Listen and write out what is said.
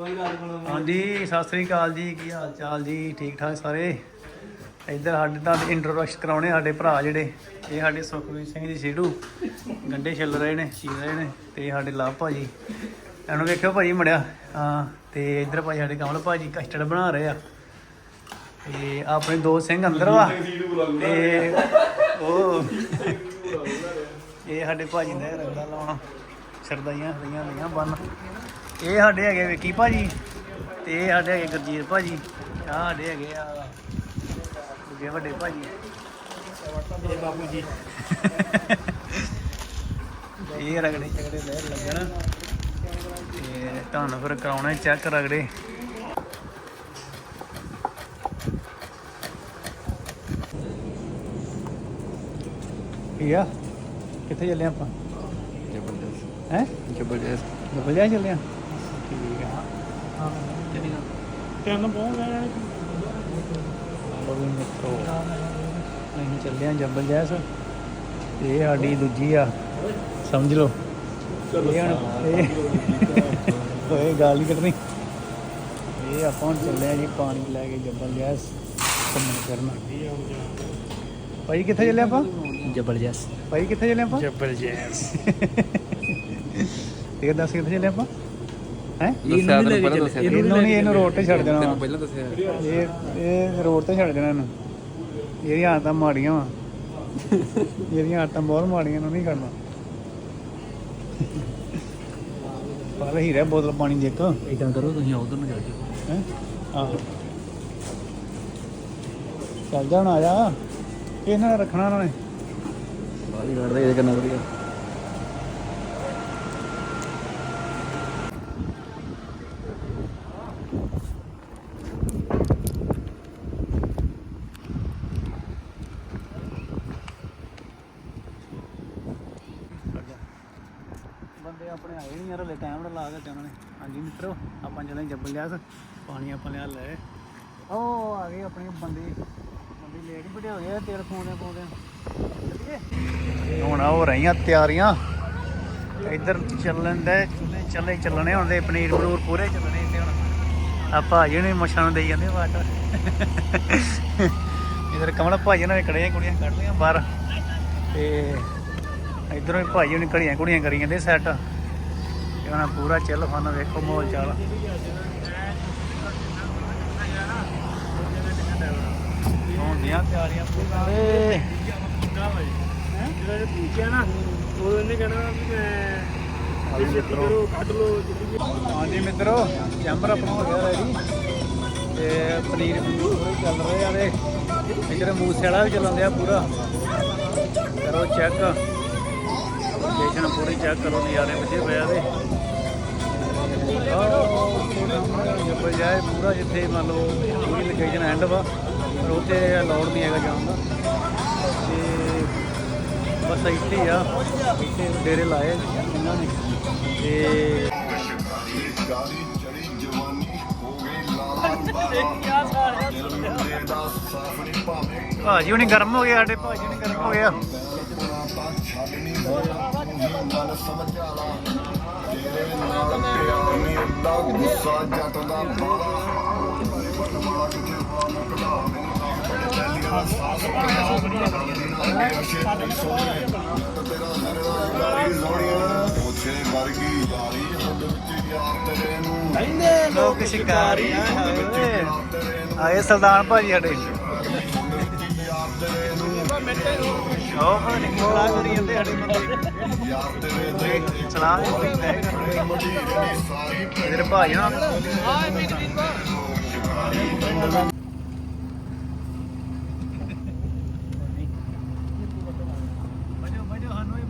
ਹਾਂਜੀ ਸਤਿ ਸ੍ਰੀ ਅਕਾਲ ਜੀ। ਕੀ ਹਾਲ ਚਾਲ ਜੀ? ਠੀਕ ਠਾਕ ਸਾਰੇ? ਇੱਧਰ ਸਾਡੇ ਤਾਂ ਇੰਟਰੋਡਕਸ਼ਨ ਕਰਾਉਣੇ ਸਾਡੇ ਭਰਾ ਜਿਹੜੇ। ਇਹ ਸਾਡੇ ਸੁਖਵੀਰ ਸਿੰਘ ਜੀ ਸੀੜੂ ਗੰਡੇ ਛਿੱਲ ਰਹੇ ਨੇ ਚੀਰ ਰਹੇ ਨੇ ਤੇ ਸਾਡੇ ਲਾਭ ਭਾਜੀ। ਇਹਨੂੰ ਵੇਖਿਓ ਭਾਜੀ ਮੜਿਆ ਹਾਂ ਤੇ ਇੱਧਰ ਭਾਜੀ ਸਾਡੇ ਕਮਲ ਭਾਜੀ ਕਸਟਰਡ ਬਣਾ ਰਹੇ ਆ। ਤੇ ਆਪਣੇ ਦੋ ਸਿੰਘ ਅੰਦਰ ਵਾ। ਤੇ ਉਹ ਇਹ ਸਾਡੇ ਭਾਜੀ ਨੇ ਰੰਗਾ ਲਾਉਣਾ। ਸਰਦਾਈਆਂ ਹਰੀਆਂ ਲੀਆਂ ਬੰਨ। ਇਹ ਸਾਡੇ ਹੈਗੇ ਵਿੱਕੀ ਭਾਜੀ ਤੇ ਇਹ ਸਾਡੇ ਹੈਗੇ ਗੁਰਜੀਤ ਭਾਜੀ ਆਹ ਸਾਡੇ ਹੈਗੇ ਆ ਦੂਜੇ ਵੱਡੇ ਭਾਜੀ। ਇਹ ਬਾਬੂ ਜੀ। ਇਹ ਰਗੜੇ ਚਗੜੇ ਲੈ ਲੱਗਣ ਤੇ ਤੁਹਾਨੂੰ ਫਿਰ ਕਰਾਉਣਾ ਚੈੱਕ ਰਗੜੇ। ਕੀ ਆ? ਕਿੱਥੇ ਚੱਲੇ ਆਪਾਂ? ਜ਼ਬਰਦਸਤ। ਹੈ? ਜ਼ਬਰਦਸਤ। ਡਬਲ ਜਾ ਚੱਲੇ ਆ? ਠੀਕ ਆ। ਹਾਂ। ਕਿੰਨੀ ਤਿੰਨ ਬਹੁਤ ਗਏ ਲੋ ਵੀ ਮਿੱਤਰੋ ਅਸੀਂ ਚੱਲੇ ਆ ਜੰਬਲ ਜੈਸ। ਇਹ ਸਾਡੀ ਦੂਜੀ ਆ। ਸਮਝ ਲਓ। ਇਹ ਹੁਣ ਇਹ ਓਏ ਗੱਲ ਨਹੀਂ ਕਰਨੀ। ਇਹ ਆਪਾਂ ਹੁਣ ਚੱਲੇ ਆ ਜੀ ਪਾਣੀ ਲੈ ਕੇ ਜੰਬਲ ਜੈਸ ਘੁੰਮਣ ਫਿਰਨ। ਭਾਈ ਕਿੱਥੇ ਚੱਲੇ ਆਪਾਂ? ਜ਼ਬਰਦਸਤ ਭਾਈ ਕਿੱਥੇ ਚੱਲੇ ਆਪਾਂ? ਜ਼ਬਰਦਸਤ ਇਹ ਦੱਸ ਕਿੱਥੇ ਚੱਲੇ ਆਪਾਂ? ਹੈ? ਦੱਸਿਆ ਤੈਨੂੰ ਪਹਿਲਾਂ ਦੱਸਿਆ ਇਹਨੂੰ ਨਹੀਂ ਇਹਨੂੰ ਰੋਡ ਤੇ ਛੱਡ ਦੇਣਾ ਤੈਨੂੰ ਵਾ। ਪਹਿਲਾਂ ਦੱਸਿਆ। ਇਹ ਇਹ ਰੋਡ ਤੇ ਛੱਡ ਦੇਣਾ ਇਹਨੂੰ। ਇਹਦੀਆਂ ਆਦਤਾਂ ਮਾੜੀਆਂ ਵਾ। ਇਹਦੀਆਂ ਆਦਤਾਂ ਬਹੁਤ ਮਾੜੀਆਂ ਇਹਨੂੰ ਨਹੀਂ ਕਰਨਾ। ਪਰ ਹੀਰੇ ਬੋਤਲ ਪਾਣੀ ਦੇ ਇੱਕ। ਇਦਾਂ ਕਰੋ ਤੁਸੀਂ ਉਧਰ ਨੂੰ ਚੱਲ ਜਾਓ ਹੈ? ਆਹੋ। ਚੱਲ ਜਾ ਹੁਣ ਆ ਜਾ। ਇਹਨਾਂ ਰੱਖਣਾ ਉਹਨਾਂ ਨੇ। ਬਾਹਰ ਕੱਢਦੇ ਇਹ ਕਰਨਾ ਵਧੀਆ। ਬੰਦੇ ਆਪਣੇ ਆਏ ਨਹੀਂ ਯਾਰ, ਹਲੇ ਟਾਈਮ ਨਾਲ ਲਾ ਕੇ ਉਹਨਾਂ ਨੇ। ਹਾਂਜੀ ਮਿੱਤਰੋ, ਆਪਾਂ ਚੱਲੇ ਜੱਬਲ ਲਿਆਸ ਪਾਣੀ ਆਪਾਂ ਲਿਆ ਲੈ। ਉਹ ਆ ਗਏ ਆਪਣੇ ਬੰਦੇ। ਬੰਦੇ ਲੇਟ ਹੀ ਬੜੇ ਹੋ ਗਏ ਤੇਲ ਪਾਉਂਦੇ ਪਾਉਂਦੇ ਹੁਣ ਹੋ ਰਹੀਆਂ ਤਿਆਰੀਆਂ। ਇੱਧਰ ਚੱਲਣ ਦੇ, ਚੱਲੇ ਚੱਲਣੇ ਹੁਣ ਦੇ ਪਨੀਰ ਬਨੂਰ ਪੂਰੇ ਚੱਲਣੇ ਇੱਥੇ ਹੁਣ। ਆ ਭਾਜੀ ਨੇ ਮੱਛਾਂ ਨੂੰ ਦੇਈ ਜਾਂਦੇ ਵਾਟਰ ਇਧਰ ਕਮਲ ਭਾਜੀ ਨਾਲ ਕੜੀਆਂ ਕੁੜੀਆਂ ਕੱਢ ਲਈਆਂ ਬਾਹਰ। ਤੇ ਇਧਰੋਂ ਹੀ ਭਾਜੀ ਨੇ ਘੜੀਆਂ ਕੁੜੀਆਂ ਕਰੀ ਜਾਂਦੇ ਸੈੱਟ ਤੇ ਹੁਣ ਪੂਰਾ ਚਿੱਲ ਫਨ ਵੇਖੋ ਮਾਹੌਲ ਚਾਲ। ਹੁਣ ਦੀਆਂ ਤਿਆਰੀਆਂ ਪੂਰੇ ਜਿਹੜਾ ਪੁੱਛਿਆ ਨਾ ਉਹ ਇਹਨੇ ਕਹਿਣਾ ਵੀ ਮੈਂ ਹਾਂਜੀ ਮਿੱਤਰੋ। ਚੈਂਬਰ ਆਪਣਾ ਹੋ ਗਿਆ ਰੈਡੀ ਤੇ ਪਨੀਰ ਪਨੂਰ ਚੱਲ ਰਹੇ ਆ ਦੇ ਇੱਧਰ ਮੂਸੇ ਵਾਲਾ ਵੀ ਚੱਲਣ ਡਿਆ ਪੂਰਾ। ਕਰੋ ਚੈੱਕ ਲੋਕੇਸ਼ਨ ਪੂਰੀ ਚੈੱਕ ਕਰੋ ਨਜ਼ਾਰੇ ਬੱਚੇ ਪਿਆ ਦੇ ਜੱਬਲ ਜਾਏ ਪੂਰਾ ਜਿੱਥੇ ਮੰਨ ਲਓ ਪੂਰੀ ਲੋਕੇਸ਼ਨ ਐਂਡ ਵਾ, ਪਰ ਉੱਥੇ ਅਲਾਉਡ ਨਹੀਂ ਹੈਗਾ ਜਾਣ ਦਾ। ਤੇ ਬਸ ਇੱਥੇ ਹੀ ਆ, ਇੱਥੇ ਡੇਰੇ ਲਾਏ ਇਹਨਾਂ ਨੇ। ਤੇ ਭਾਜੀ, ਹੁਣੀ ਗਰਮ ਹੋ ਗਏ ਸਾਡੇ, ਭਾਜੀ ਹੁਣੀ ਗਰਮ ਹੋ ਗਿਆ। ਪੁਣਾ ਤਾਂ ਛੱਡ ਨਹੀਂ ਹੋਇਆ ਤੂੰ ਹੀ ਮਨ ਸਮਝਾ ਲਾ ਤੇਰੇ ਨਾਲ ਪਿਆਰ ਨਹੀਂ ਹੁੰਦਾ ਗੁੱਸਾ ਜੱਟ ਦਾ ਬਾਲਾ ਬਟਵਾ ਕਿਤੇ ਵਾਲ ਕਢਾ ਮੈਨੂੰ ਚੱਲਿਆ ਸਾਸ ਪਿਆ ਮੇਰਾ ਸ਼ੇਰ ਸੋਹਣੇ ਤੇਰਾ ਹਰਦਾ ਯਾਰੀ ਸੋਹਣੀਆਂ, ਉੱਥੇ ਵਰਗੀ ਯਾਰੀ ਹੁੱਡ ਵਿੱਚ ਯਾਰ ਤੇਰੇ ਨੂੰ ਲੋਕ ਸ਼ਿਕਾਰੀ ਆਏ ਓਏ ਆਏ ਸਰਦਾਰ ਭਾਜੀ ਸਾਡੇ। ਉਹ ਪਤਾ ਨੀ ਸਲਾਹ ਕਰੀ ਜਾਂਦੇ ਸਾਡੇ ਬੰਦੇ। ਸਲਾਹ ਕੋਈ ਲੈ ਇਧਰ ਭਾਜੀ ਨਾ ਬਜੋ ਬਜੋ ਸਾਨੂੰ ਹੀ